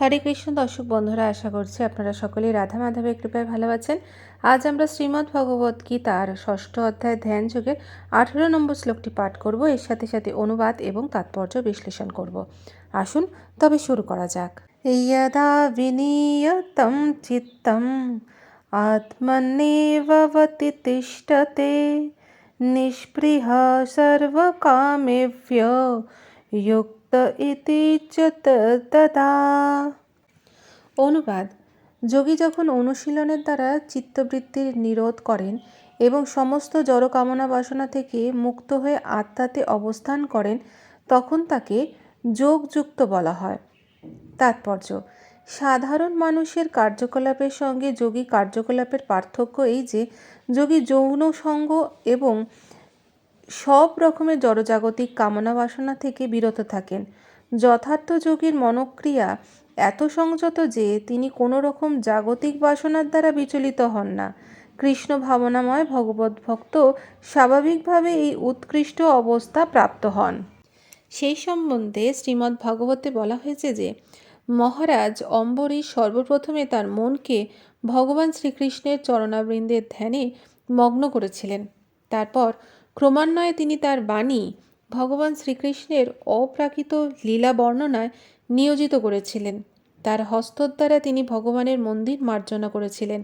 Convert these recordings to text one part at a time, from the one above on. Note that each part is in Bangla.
হরে কৃষ্ণ। দর্শক বন্ধুরা, আশা করছি আপনারা সকলেই রাধা মাধবের কৃপায় ভালো আছেন। আজ আমরা শ্রীমদ্ ভগবত গীতার ষষ্ঠ অধ্যায় ধ্যান যুগে আঠেরো নম্বর শ্লোকটি পাঠ করব। এর সাথে সাথে অনুবাদ এবং তাৎপর্য বিশ্লেষণ করব। আসুন, তবে শুরু করা যাক। বিনিয়তম চিত্তম আত্মনেবতি তিষ্ঠতে, নিষ্পৃহ সর্বকামেভ্য ইতি তদা অনুবাদ, যোগী যখন অনুশীলনের দ্বারা চিত্তবৃত্তির নিরোধ করেন এবং সমস্ত জড়কামনা বাসনা থেকে মুক্ত হয়ে আত্মাতে অবস্থান করেন, তখন তাকে যোগযুক্ত বলা হয়। তাৎপর্য, সাধারণ মানুষের কার্যকলাপের সঙ্গে যোগী কার্যকলাপের পার্থক্য এই যে, যোগী যৌন সঙ্গ এবং সব রকমের জড়জাগতিক কামনা বাসনা থেকে বিরত থাকেন। যথার্থ যোগীর মনক্রিয়া এত সংযত যে তিনি কোনো রকম জাগতিক বাসনার দ্বারা বিচলিত হন না। কৃষ্ণ ভাবনাময় ভগবত ভক্ত স্বাভাবিকভাবে এই উৎকৃষ্ট অবস্থা প্রাপ্ত হন। সেই সম্বন্ধে শ্রীমদ্ ভাগবতে বলা হয়েছে যে, মহারাজ অম্বরীশ সর্বপ্রথমে তার মনকে ভগবান শ্রীকৃষ্ণের চরণাবৃন্দের ধ্যানে মগ্ন করেছিলেন। তারপর ক্রমান্বয়ে তিনি তার বাণী ভগবান শ্রীকৃষ্ণের অপ্রাকৃত লীলা বর্ণনায় নিয়োজিত করেছিলেন। তার হস্তর দ্বারা তিনি ভগবানের মন্দির মার্জনা করেছিলেন।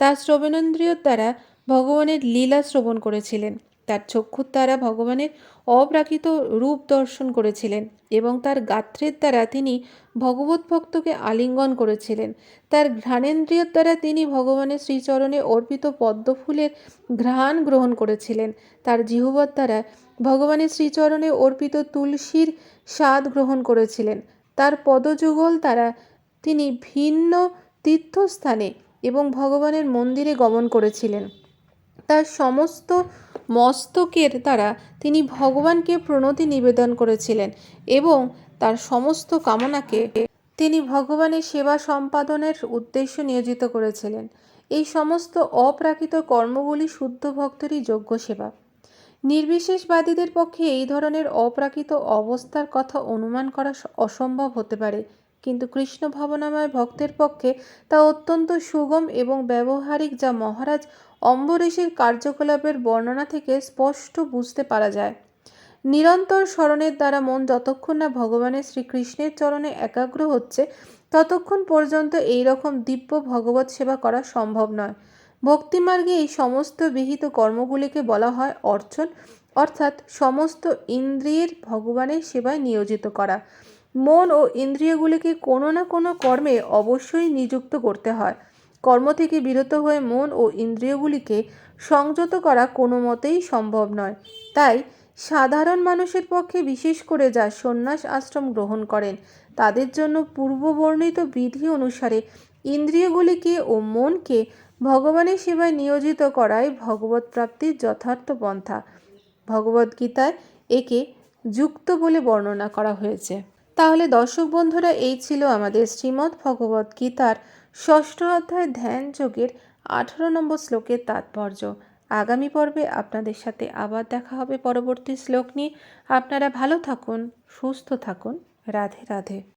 তার শ্রবণেন্দ্রিয়র দ্বারা ভগবানের লীলা শ্রবণ করেছিলেন। তার চক্ষুর দ্বারা ভগবানের অপ্রাকৃত রূপ দর্শন করেছিলেন এবং তার গাত্রের দ্বারা তিনি ভগবত ভক্তকে আলিঙ্গন করেছিলেন। তার ঘ্রাণেন্দ্রিয়র দ্বারা তিনি ভগবানের শ্রীচরণে অর্পিত পদ্মফুলের ঘ্রাণ গ্রহণ করেছিলেন। তার জিহ্বর দ্বারা ভগবানের শ্রীচরণে অর্পিত তুলসীর স্বাদ গ্রহণ করেছিলেন। তার পদযুগল দ্বারা তিনি ভিন্ন তীর্থস্থানে এবং ভগবানের মন্দিরে গমন করেছিলেন। তার সমস্ত মস্তকের দ্বারা তিনি ভগবানকে প্রণতি নিবেদন করেছিলেন এবং তার সমস্ত কামনাকে তিনি ভগবানের সেবা সম্পাদনের উদ্দেশ্য নিয়োজিত করেছিলেন। এই সমস্ত অপ্রাকৃত কর্মগুলি শুদ্ধ ভক্তেরই যোগ্য সেবা। নির্বিশেষবাদীদের পক্ষে এই ধরনের অপ্রাকৃত অবস্থার কথা অনুমান করা অসম্ভব হতে পারে। কিন্তু কৃষ্ণ ভাবনাময় ভক্তের পক্ষে তা অত্যন্ত সুগম এবং ব্যবহারিক যা মহারাজ অম্বরীশের কার্যকলাপের বর্ণনা থেকে স্পষ্ট বুঝতে পারা যায়। নিরন্তর স্মরণের দ্বারা মন যতক্ষণ না ভগবানের শ্রীকৃষ্ণের চরণে একাগ্র হচ্ছে, ততক্ষণ পর্যন্ত এই রকম দিব্য ভগবত সেবা করা সম্ভব নয়। ভক্তিমার্গে এই সমস্ত বিহিত কর্মগুলিকে বলা হয় অর্চন, অর্থাৎ সমস্ত ইন্দ্রিয়ের ভগবানের সেবায় নিয়োজিত করা। মন ও ইন্দ্রিয়গুলিকে কোনো না কোনো কর্মে অবশ্যই নিযুক্ত করতে হয়। কর্ম থেকে বিরত হয়ে মন ও ইন্দ্রিয়গুলিকে সংযত করা কোনো মতেই সম্ভব নয়। তাই সাধারণ মানুষের পক্ষে বিশেষ করে যা সন্ন্যাস আশ্রম গ্রহণ করেন, তাদের জন্য পূর্ববর্ণিত বিধি অনুসারে ইন্দ্রিয়গুলিকে ও মনকে ভগবানের সেবায় নিয়োজিত করাই ভগবত প্রাপ্তির যথার্থ পন্থা। ভগবদ্গীতায় একে যুক্ত বলে বর্ণনা করা হয়েছে। তাহলে দর্শক বন্ধুরা, এই ছিল আমাদের শ্রীমদ্ ভগবত গীতার ষষ্ঠ অধ্যায় ধ্যান যোগের আঠারো নম্বর শ্লোকের তাৎপর্য। আগামী পর্বে আপনাদের সাথে আবার দেখা হবে পরবর্তী শ্লোক নিয়ে। আপনারা ভালো থাকুন, সুস্থ থাকুন। রাধে রাধে।